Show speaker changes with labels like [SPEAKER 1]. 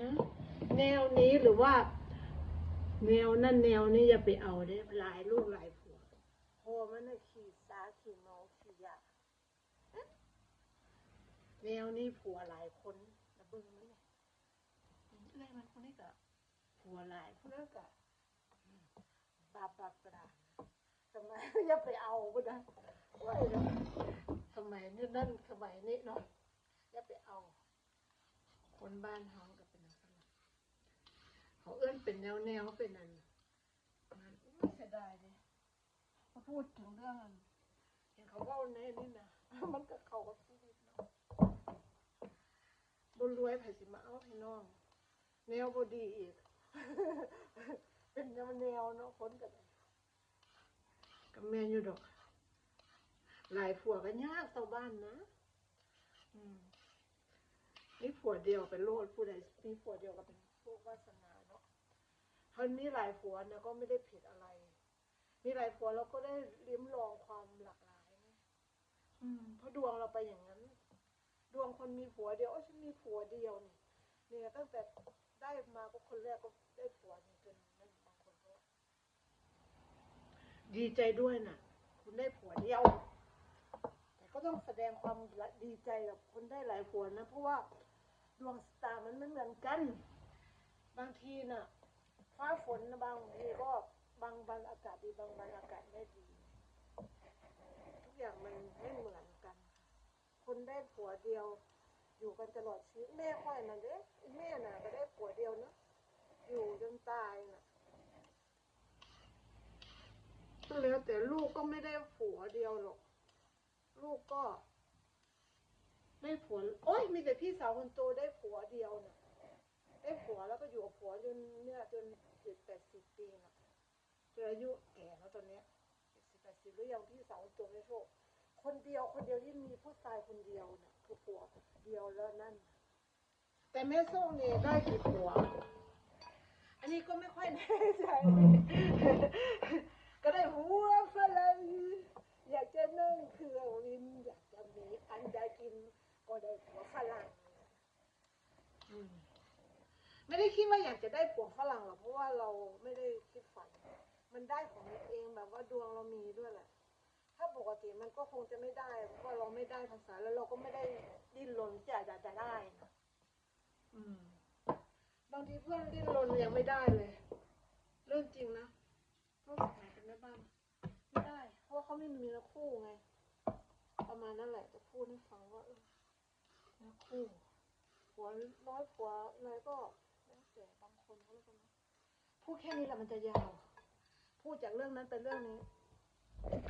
[SPEAKER 1] นะ แนวนี้หรือว่า แนวนั่นแนวนี้อย่าไปเอาเด้หลายลูกหลายผัวพอมันน่ะขี่สาขี่เมาขี่ยาแนวนี้ผัวหลายคนนะเบิ่งไหมเนี่ยเอ้ยมันคนนี้ก็ผัวหลายคนนั้ก็บาปบาปกระดาทำไมอย่าไปเอาบ่ไอ้เนาสมัยนี้นั่นสมัยนี้เนาะอย่าไปเอา คนบ้านเฮาก็เป็นอย่างนั้นล่ะ เขาเอื้อนเป็นแนวแนวๆเป็นอันมันอุ๊ยเสียดายเลยพอพูดถึงเรื่องอันเห็นเขาเว่าในนี่นะมันก็เขาก็ชีวิตเนาะบนรวยไผสิมาเอาให้น้อง แนวบดีอีก เป็นแนวแนวๆเนาะคนกันกับแม่อยู่ดอก หลายผัวก็ยากเต่าบ้านนะอืมนี่ผัวเดียวเป็นโลดผู้ใดมีผัวเดียวก็เป็นพวกวาสนา เนาะมีหลายผัวนะก็ไม่ได้ผิดอะไร มีหลายผัวเราก็ได้ลิ้มลองความหลากหลายนะอืมเพราะดวงเราไปอย่างนั้น ดวงคนมีผัวเดียวโอ้ฉันมีผัวเดียวนี่เนี่ยตั้งแต่ได้มาก็คนแรกก็ได้ผัวนี่จนนั่นบางคนก็ดีใจด้วยน่ะ คุณได้ผัวเดียว แต่ก็ต้องแสดงความดีใจกับคนได้หลายผัวนะ เพราะว่าดวงสตาร์มันไม่เหมือนกัน บางทีน่ะ ฟ้าฝนบางทีก็บางบางอากาศดีบางวันอากาศไม่ดี ทุกอย่างมันไม่เหมือนกัน คนได้ผัวเดียว อยู่กันตลอดชีวิตแม่ค่อยน่ะเด้แม่น่ะ ก็ได้ผัวเดียวเนาะอยู่จนตายน่ะก็แล้วแต่ลูกก็ไม่ได้ผัวเดียวหรอก ลูกก็ ได้ผัวโอ้ยมีแต่พี่สาวคนโตได้ผัวเดียวน่ะ ได้ผัวแล้วก็อยู่กับผัวจนเนี่ยจนเจ็ดแปดสิบปีน่ะจนอายุแก่แล้วตอนเนี้ยเจ็ดสิบแปดสิบหรือยังพี่สาวคนโตไม่โชคคนเดียวคนเดียวที่มีผู้ชายคนเดียวน่ะคือผัวเดียวแล้วนั่น แต่แม่ส้มเนี่ยได้กี่ผัว อันนี้ก็ไม่ค่อยแน่ใจ ก็ได้หัวฝรั่งอยากจะนั่งเครื่องบินอยากจะมีอันใดกินก็ได้ผัวฝรั่งอืม ไม่ได้คิดว่าอยากจะได้ผัวฝรั่งหรอกเพราะว่าเราไม่ได้คิดฝัน มันได้ของมันเองแบบว่าดวงเรามีด้วยแหละ ถ้าปกติมันก็คงจะไม่ได้เพราะว่าเราไม่ได้ภาษาแล้วเราก็ไม่ได้ดิ้นรนที่อยากจะได้นะอืม บางทีเพื่อนดิ้นรนยังไม่ได้เลย เรื่องจริงนะเพราะสมัยเป็นแม่บ้านไม่ได้ เพราะว่าเขาไม่มีเนื้อคู่ไง ประมาณนั่นแหละจะพูดให้ฟังว่าเออเนื้อคู่ผัวน้อยผัวอะไรก็ พูดแค่นี้แหละมันจะยาว พูดจากเรื่องนั้นเป็นเรื่องนี้